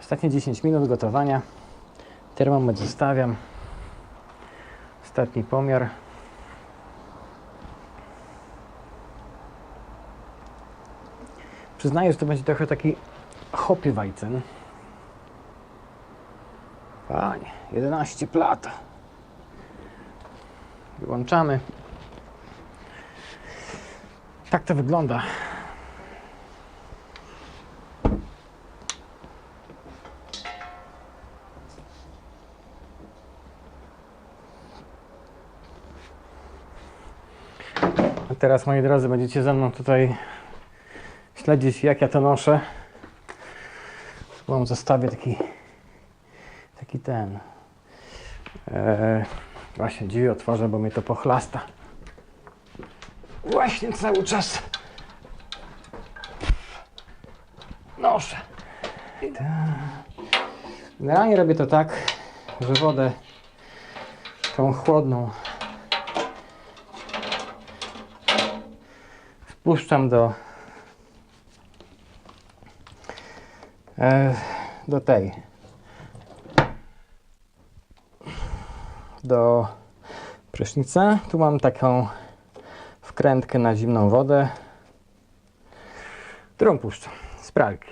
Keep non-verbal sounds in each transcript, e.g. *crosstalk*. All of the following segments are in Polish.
Ostatnie 10 minut gotowania. Termometr zostawiam. Ostatni pomiar. Przyznaję, że to będzie trochę taki hopy Weizen. Panie, 11 plat. Wyłączamy. Tak to wygląda. A teraz, moi drodzy, będziecie ze mną tutaj śledzić, jak ja to noszę. Wam zostawię taki, taki ten. E, właśnie drzwi otworzę, bo mnie to pochlasta. Właśnie cały czas noszę. Generalnie robię to tak, że wodę tą chłodną wpuszczam do e, do tej do prysznica. Tu mam taką wkrętkę na zimną wodę, którą puszczam z pralki.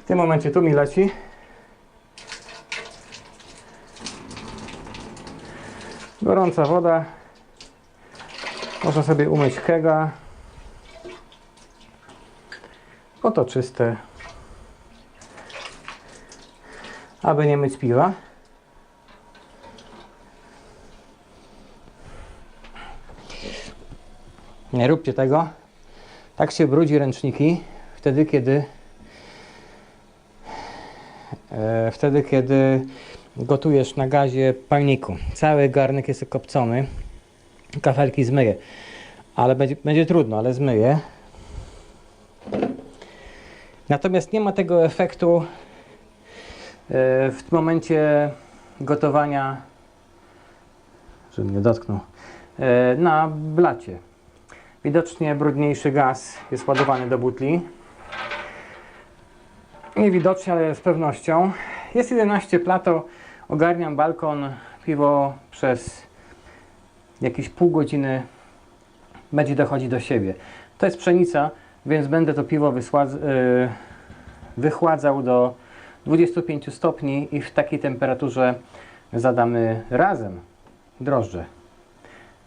W tym momencie tu mi leci. Gorąca woda. Można sobie umyć kega. Oto czyste. Aby nie myć piwa. Nie róbcie tego. Tak się brudzi ręczniki wtedy, kiedy e, wtedy, kiedy gotujesz na gazie palniku. Cały garnek jest okopcony. Kafelki zmyję. Ale będzie, będzie trudno, ale zmyję. Natomiast nie ma tego efektu e, w momencie gotowania, żebym nie dotknął, e, na blacie. Widocznie brudniejszy gaz jest ładowany do butli. Niewidocznie, ale z pewnością. Jest 11 plato, ogarniam balkon, piwo przez jakieś pół godziny będzie dochodzić do siebie. To jest pszenica, więc będę to piwo yy, wychładzał do 25 stopni i w takiej temperaturze zadamy razem drożdże.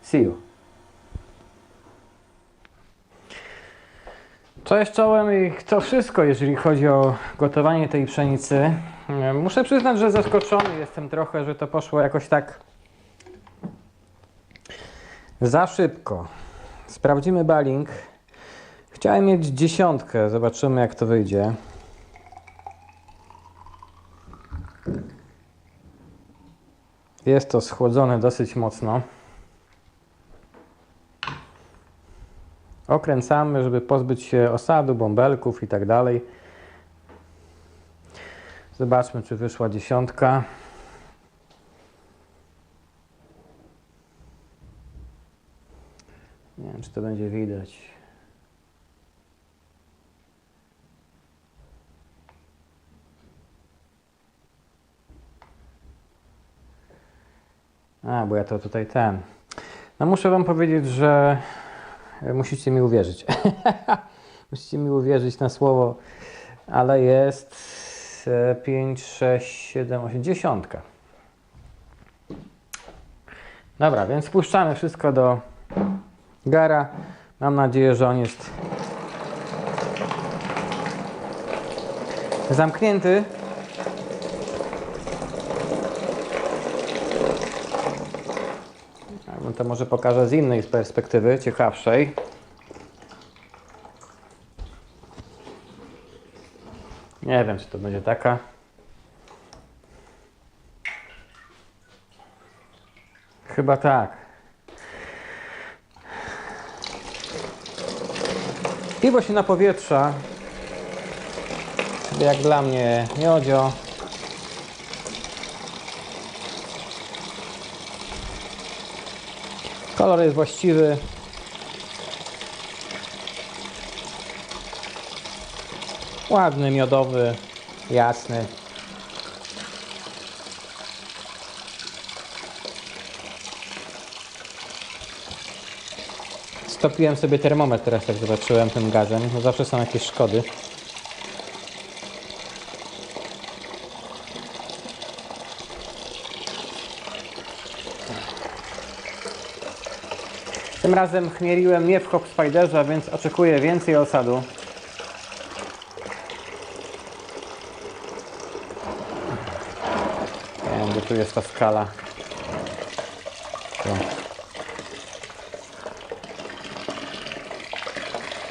See you. Cześć czołem i to wszystko, jeżeli chodzi o gotowanie tej pszenicy. Muszę przyznać, że zaskoczony jestem trochę, że to poszło jakoś tak za szybko. Sprawdzimy baling. Chciałem mieć dziesiątkę, zobaczymy jak to wyjdzie. Jest to schłodzone dosyć mocno. Okręcamy, żeby pozbyć się osadu, bąbelków i tak dalej. Zobaczmy, czy wyszła dziesiątka. Nie wiem, czy to będzie widać. A, bo ja to tutaj ten. No muszę Wam powiedzieć, że musicie mi uwierzyć. *laughs* musicie mi uwierzyć na słowo, ale jest 5, 6, 7, 8, dziesiątka. Dobra, więc spuszczamy wszystko do gara. Mam nadzieję, że on jest zamknięty. No to może pokażę z innej perspektywy, ciekawszej. Nie wiem, czy to będzie taka. Chyba tak. Piwo się napowietrza. Jak dla mnie miodzio. Kolor jest właściwy. Ładny, miodowy, jasny. Stopiłem sobie termometr teraz jak zobaczyłem tym gazem. Zawsze są jakieś szkody. Tym razem chmieliłem nie w Hop Spiderze, więc oczekuję więcej osadu. Nie wiem, gdzie tu jest ta skala. Tu.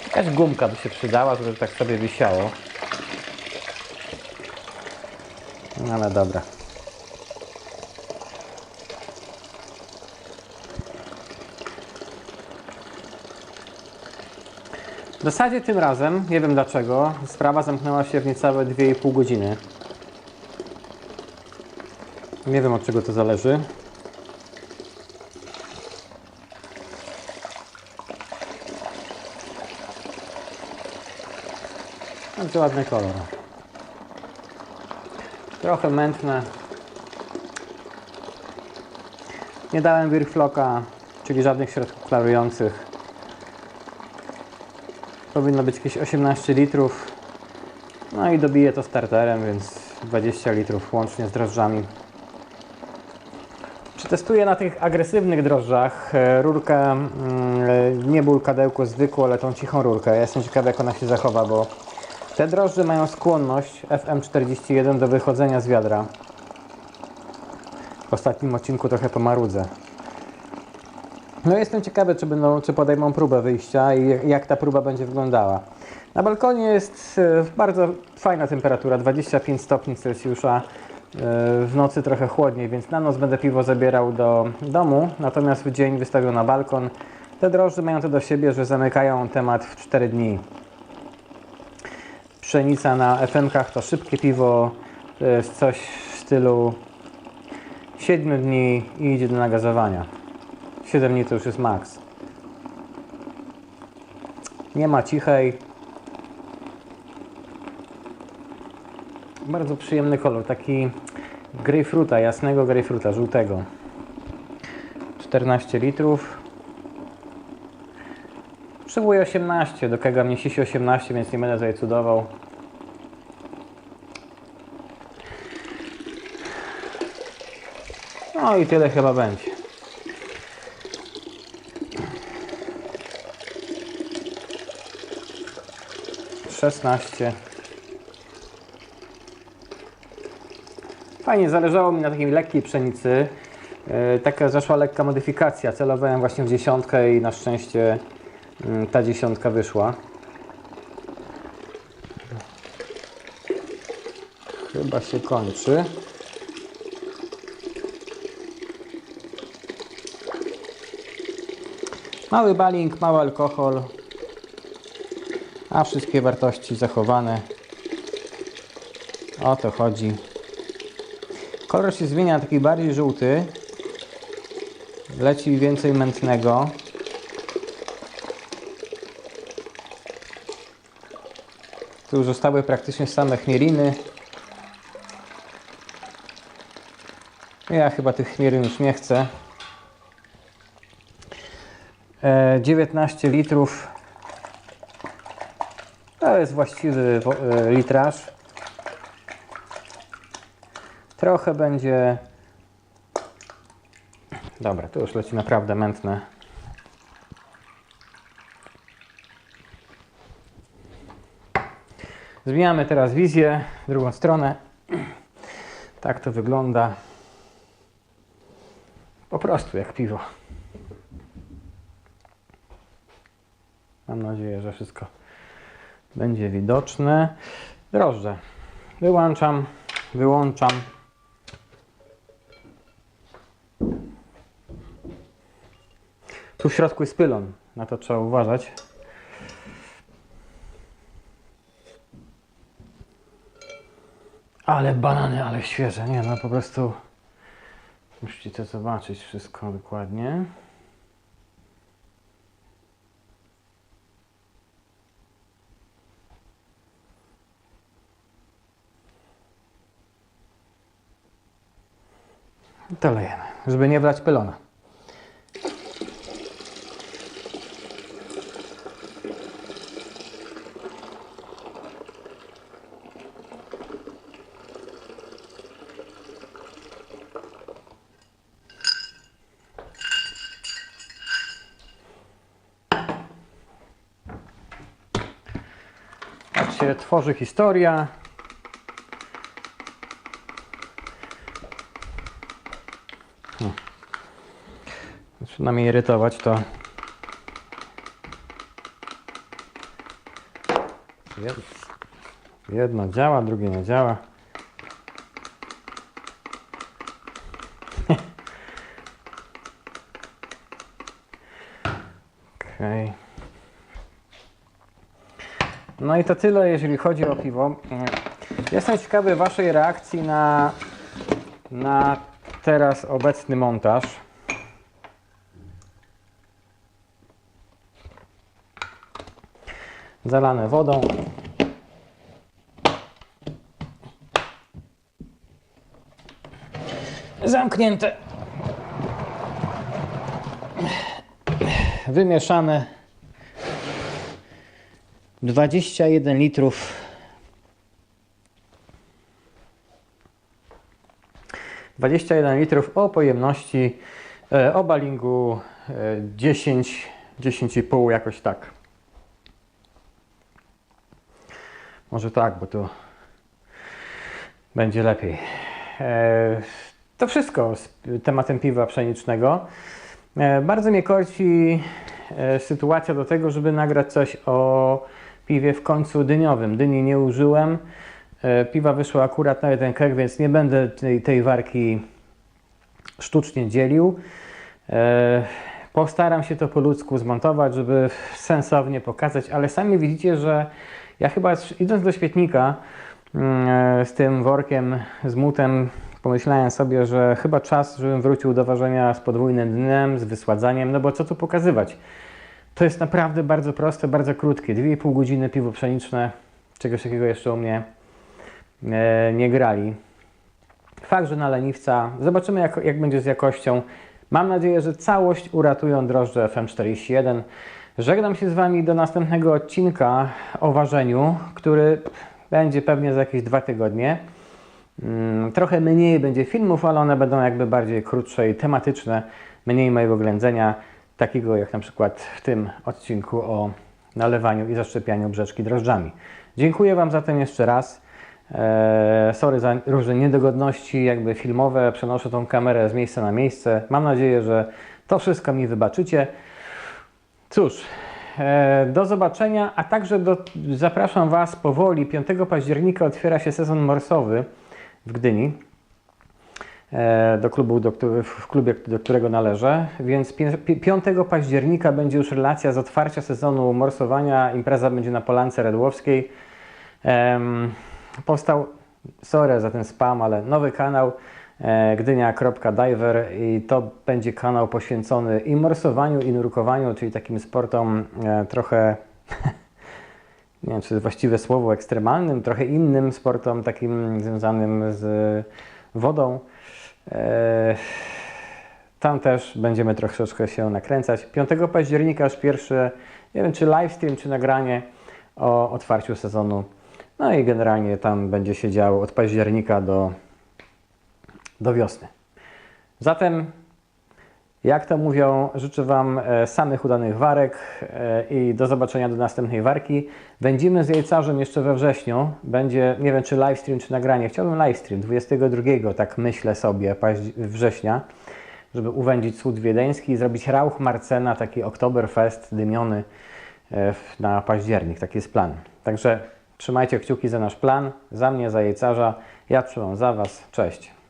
Jakaś gumka by się przydała, żeby tak sobie wisiało. No ale dobra. W zasadzie tym razem, nie wiem dlaczego, sprawa zamknęła się w niecałe 2,5 godziny. Nie wiem od czego to zależy. Bardzo ładny kolor. Trochę mętne. Nie dałem Wirflocka, czyli żadnych środków klarujących. Powinno być jakieś 18 litrów. No i dobiję to starterem, więc 20 litrów łącznie z drożdżami. Przetestuję na tych agresywnych drożdżach e, rurkę, mm, e, nie bulkadełko zwykłą, ale tą cichą rurkę. Jestem ciekawy jak ona się zachowa, bo te drożdże mają skłonność FM41 do wychodzenia z wiadra. W ostatnim odcinku trochę pomarudzę. No jestem ciekawy, czy, będą, czy podejmą próbę wyjścia i jak ta próba będzie wyglądała. Na balkonie jest e, bardzo fajna temperatura, 25 stopni Celsjusza. E, W nocy trochę chłodniej, więc na noc będę piwo zabierał do domu, natomiast w dzień wystawił na balkon. Te drożdże mają to do siebie, że zamykają temat w 4 dni. Pszenica na FM-kach to szybkie piwo, to jest coś w stylu 7 dni i idzie do nagazowania. 7 dni to już jest maks. Nie ma cichej. Bardzo przyjemny kolor, taki grejpfruta, jasnego grejpfruta, żółtego. 14 litrów. Przywołuję 18, do kega mnie sisi 18, więc nie będę tutaj cudował. No i tyle chyba będzie. Szesnaście. Fajnie, zależało mi na takiej lekkiej pszenicy. Yy, taka zaszła lekka modyfikacja. Celowałem właśnie w dziesiątkę i na szczęście yy, ta dziesiątka wyszła. Chyba się kończy. Mały baling, mały alkohol, a wszystkie wartości zachowane. O to chodzi. Kolor się zmienia taki bardziej żółty. Leci więcej mętnego. Tu już zostały praktycznie same chmieliny. Ja chyba tych chmielin już nie chcę. E, 19 litrów. To jest właściwy e, litraż. Trochę będzie. Dobra, tu już leci naprawdę mętne. Zmieniamy teraz wizję drugą stronę. Tak to wygląda. Po prostu jak piwo. Mam nadzieję, że wszystko będzie widoczne. Drożdże. Wyłączam, wyłączam. Tu w środku jest pylon, na to trzeba uważać. Ale banany, ale świeże, nie no po prostu musicie zobaczyć wszystko dokładnie. To lejemy, żeby nie wlać pylona. Tak tworzy historia. Zaczyna mnie irytować to. Jed- Jedno działa, drugie nie działa. *laughs* Okej. No i to tyle, jeżeli chodzi o piwo. Jestem ciekawy Waszej reakcji na, na teraz obecny montaż. Zalane wodą. Zamknięte. Wymieszane. 21 litrów. 21 litrów o pojemności, e, o balingu e, 10, 10,5 jakoś tak. Może tak, bo to będzie lepiej. E, to wszystko z tematem piwa pszenicznego. E, Bardzo mnie korci e, sytuacja do tego, żeby nagrać coś o piwie w końcu dyniowym. Dyni nie użyłem. Piwa wyszło akurat na jeden keg, więc nie będę tej, tej warki sztucznie dzielił. Postaram się to po ludzku zmontować, żeby sensownie pokazać, ale sami widzicie, że ja chyba idąc do świetnika mm, e, z tym workiem, z mutem, pomyślałem sobie, że chyba czas, żebym wrócił do ważenia z podwójnym dnem, z wysładzaniem, no bo co tu pokazywać? To jest naprawdę bardzo proste, bardzo krótkie. 2,5 godziny piwo pszeniczne, czegoś takiego jeszcze u mnie e, nie grali. Fakt, że na leniwca. Zobaczymy, jak, jak będzie z jakością. Mam nadzieję, że całość uratują drożdże FM41. Żegnam się z Wami do następnego odcinka o ważeniu, który będzie pewnie za jakieś dwa tygodnie. Mm, Trochę mniej będzie filmów, ale one będą jakby bardziej krótsze i tematyczne. Mniej mojego ględzenia, takiego jak na przykład w tym odcinku o nalewaniu i zaszczepianiu brzeczki drożdżami. Dziękuję Wam zatem jeszcze raz. Eee, sorry za różne niedogodności jakby filmowe. Przenoszę tą kamerę z miejsca na miejsce. Mam nadzieję, że to wszystko mi wybaczycie. Cóż, e, do zobaczenia, a także do, zapraszam Was powoli. 5 października otwiera się sezon morsowy w Gdyni, e, do klubu, do, w klubie, do którego należę, więc pi- pi- 5 października będzie już relacja z otwarcia sezonu morsowania. Impreza będzie na Polance Redłowskiej. Powstał, sorry za ten spam, ale nowy kanał gdynia.diver i to będzie kanał poświęcony i morsowaniu, i nurkowaniu, czyli takim sportom e, trochę, *laughs* nie wiem czy jest właściwe słowo, ekstremalnym, trochę innym sportom takim związanym z wodą. E, tam też będziemy troszeczkę się nakręcać. 5 października już pierwszy, nie wiem czy livestream, czy nagranie o otwarciu sezonu. No i generalnie tam będzie się działo od października do, do wiosny. Zatem, jak to mówią, życzę Wam e, samych udanych warek e, i do zobaczenia do następnej warki. Będziemy z jajcarzem jeszcze we wrześniu. Będzie, nie wiem czy livestream, czy nagranie. Chciałbym livestream 22, tak myślę sobie, września, żeby uwędzić Słud Wiedeński i zrobić Rauch Marcena, taki Oktoberfest dymiony e, na październik. Taki jest plan. Także trzymajcie kciuki za nasz plan, za mnie, za jajcarza. Ja trzymam za Was. Cześć.